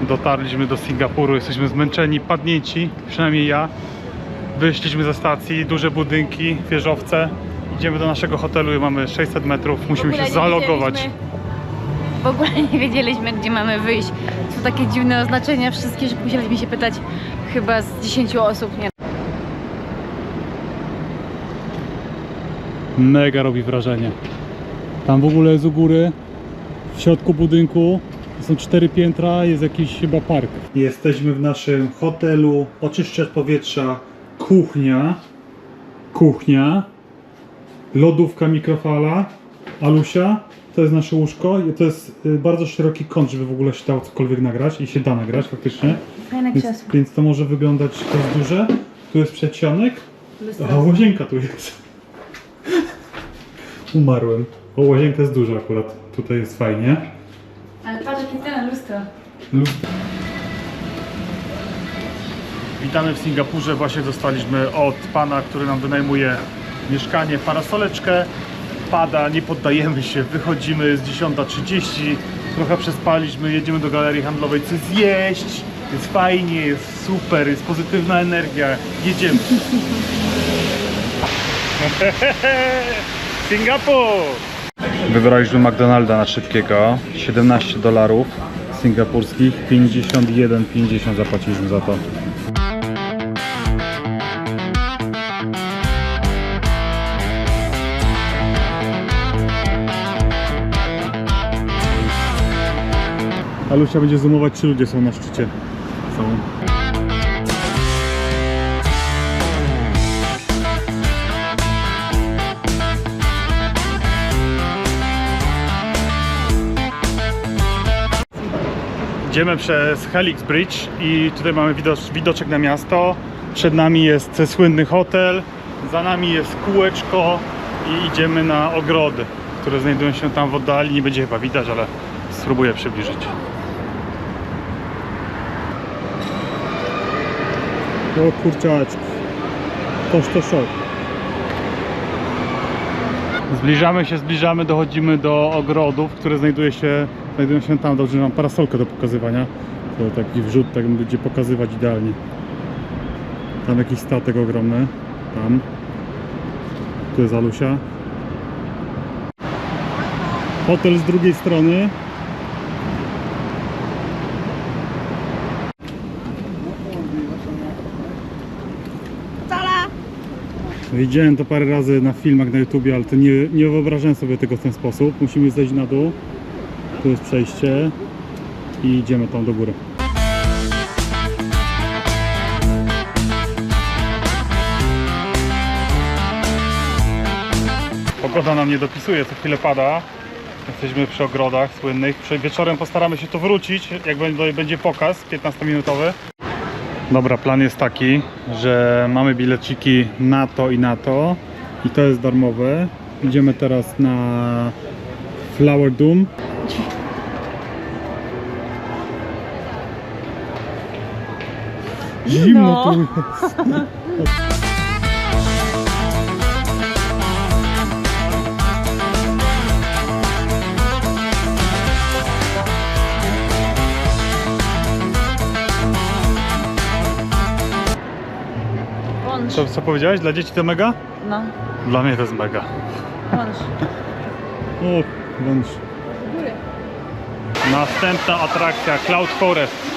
dotarliśmy do Singapuru, jesteśmy zmęczeni, padnięci, przynajmniej ja. Wyszliśmy ze stacji, duże budynki, wieżowce. Idziemy do naszego hotelu i mamy 600 metrów, musimy się zalogować. W ogóle nie wiedzieliśmy, gdzie mamy wyjść. Są takie dziwne oznaczenia wszystkie, że musieliśmy się pytać chyba z 10 osób, nie? Mega robi wrażenie. Tam w ogóle jest u góry, w środku budynku, są cztery piętra, jest jakiś chyba park. Jesteśmy w naszym hotelu, oczyszczacz powietrza, kuchnia, kuchnia, lodówka, mikrofala, Alusia, to jest nasze łóżko i to jest y, bardzo szeroki kąt, żeby w ogóle się dało cokolwiek nagrać i się da nagrać faktycznie. Fajne Więc, krzesło. więc to może wyglądać dość duże. Tu jest przedsionek, a łazienka tu jest. Umarłem. O, łazienka jest duża akurat. Tutaj jest fajnie. Ale patrz, Witamy w Singapurze. Właśnie dostaliśmy od pana, który nam wynajmuje mieszkanie, parasoleczkę. Pada, nie poddajemy się, wychodzimy, jest 10.30, trochę przespaliśmy, jedziemy do galerii handlowej, coś zjeść, jest fajnie, jest super, jest pozytywna energia, jedziemy. Singapur! Wybraliśmy McDonalda na szybkiego, 17 dolarów singapurskich, 51,50 zapłaciliśmy za to. Alusia będzie zoomować, czy ludzie są na szczycie. Są. Idziemy przez Helix Bridge i tutaj mamy widocz, widoczek na miasto. Przed nami jest słynny hotel, za nami jest kółeczko i idziemy na ogrody, które znajdują się tam w oddali. Nie będzie chyba widać, ale spróbuję przybliżyć. O kurczaczku, toż to szok. Zbliżamy się, zbliżamy, dochodzimy do ogrodów, które znajduje się, znajdują się tam. Dobrze, że mam parasolkę do pokazywania. To taki wrzut, tak będzie pokazywać idealnie. Tam jakiś statek ogromny. Tam. Tu jest Alusia. Hotel z drugiej strony. Widziałem to parę razy na filmach na YouTubie, ale to nie, nie wyobrażałem sobie tego w ten sposób. Musimy zejść na dół. Tu jest przejście i idziemy tam do góry. Pogoda nam nie dopisuje, co chwilę pada. Jesteśmy przy ogrodach słynnych. Wieczorem postaramy się tu wrócić, jak będzie pokaz 15-minutowy. Dobra, plan jest taki, że mamy bileciki na to i na to i to jest darmowe. Idziemy teraz na Flower Doom. Zimno tu jest. Co, co powiedziałeś? Dla dzieci to mega? No, Dla mnie to jest mega. wąż. O, wąż. Następna atrakcja Cloud Forest.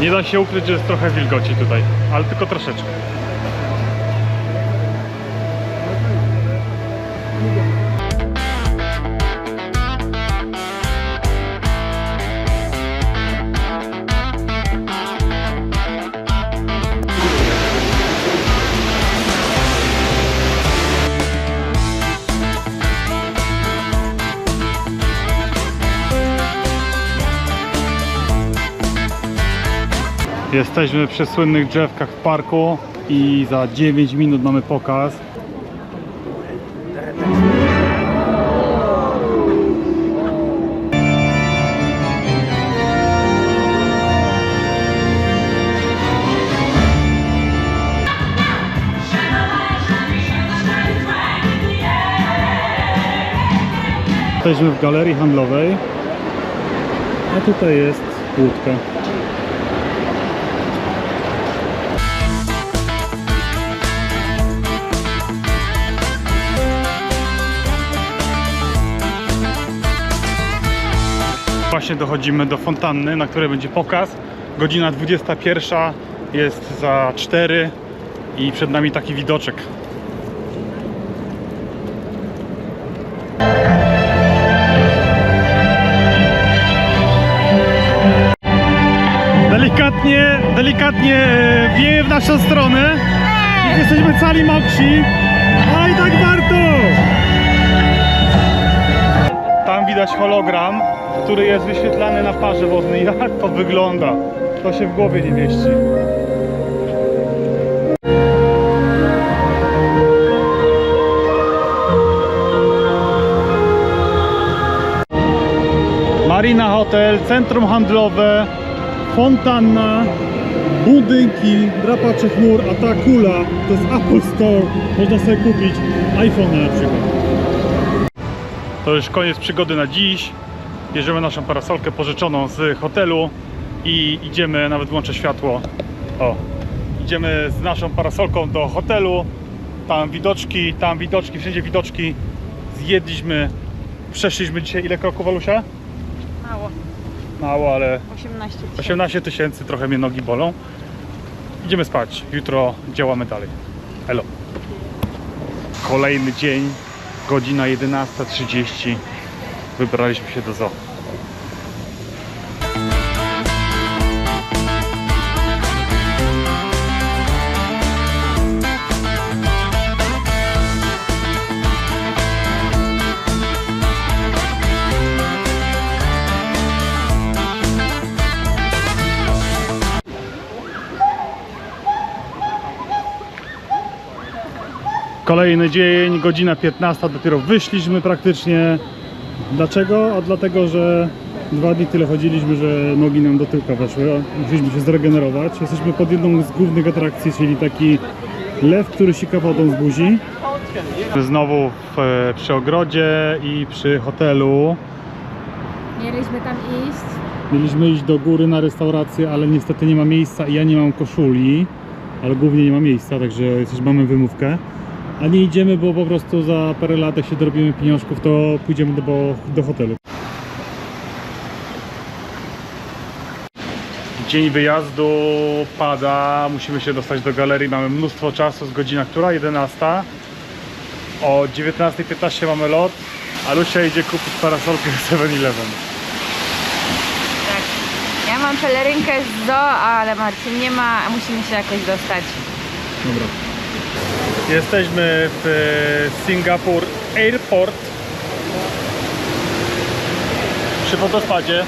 Nie da się ukryć, że jest trochę wilgoci tutaj, ale tylko troszeczkę. Jesteśmy przy słynnych drzewkach w parku i za 9 minut mamy pokaz. Jesteśmy w galerii handlowej, a tutaj jest łódka. Właśnie dochodzimy do fontanny, na której będzie pokaz. Godzina 21 jest za 4 i przed nami taki widoczek. Delikatnie, delikatnie e, wieje w naszą stronę. Jesteśmy cali mokrzy, a i tak warto! Tam widać hologram, który jest wyświetlany na parze wodnej. Jak to wygląda? To się w głowie nie mieści. Marina Hotel, centrum handlowe, fontanna, budynki, drapacze chmur, a ta kula to jest Apple Store. Można sobie kupić iPhone na przykład. To już koniec przygody na dziś. Bierzemy naszą parasolkę pożyczoną z hotelu i idziemy, nawet włączę światło. O, idziemy z naszą parasolką do hotelu. Tam widoczki, tam widoczki, wszędzie widoczki. Zjedliśmy, przeszliśmy dzisiaj ile kroków, Alusia? Mało. Mało, ale 18 18 tysięcy, trochę mnie nogi bolą. Idziemy spać. Jutro działamy dalej. Elo. Kolejny dzień, godzina 11.30. Wybraliśmy się do zoo. Kolejny dzień, godzina 15, dopiero wyszliśmy praktycznie. Dlaczego? A dlatego, że dwa dni tyle chodziliśmy, że nogi nam do tyłka weszły. Musieliśmy się zregenerować. Jesteśmy pod jedną z głównych atrakcji, czyli taki lew, który sika wodą z buzi. Znowu w, e, przy ogrodzie i przy hotelu. Mieliśmy tam iść. Mieliśmy iść do góry na restaurację, ale niestety nie ma miejsca i ja nie mam koszuli, ale głównie nie ma miejsca, także mamy wymówkę. A nie idziemy, bo po prostu za parę lat jak się dorobimy pieniążków, to pójdziemy do, do hotelu. Dzień wyjazdu pada, musimy się dostać do galerii, mamy mnóstwo czasu, z godzina która? 11. O 19.15 mamy lot, a Lucia idzie kupić parasolkę w 7-Eleven. Tak. Ja mam pelerynkę z zoo, ale Marcin nie ma, a musimy się jakoś dostać. Dobra. Jesteśmy w e, Singapore Airport przy wodospadzie.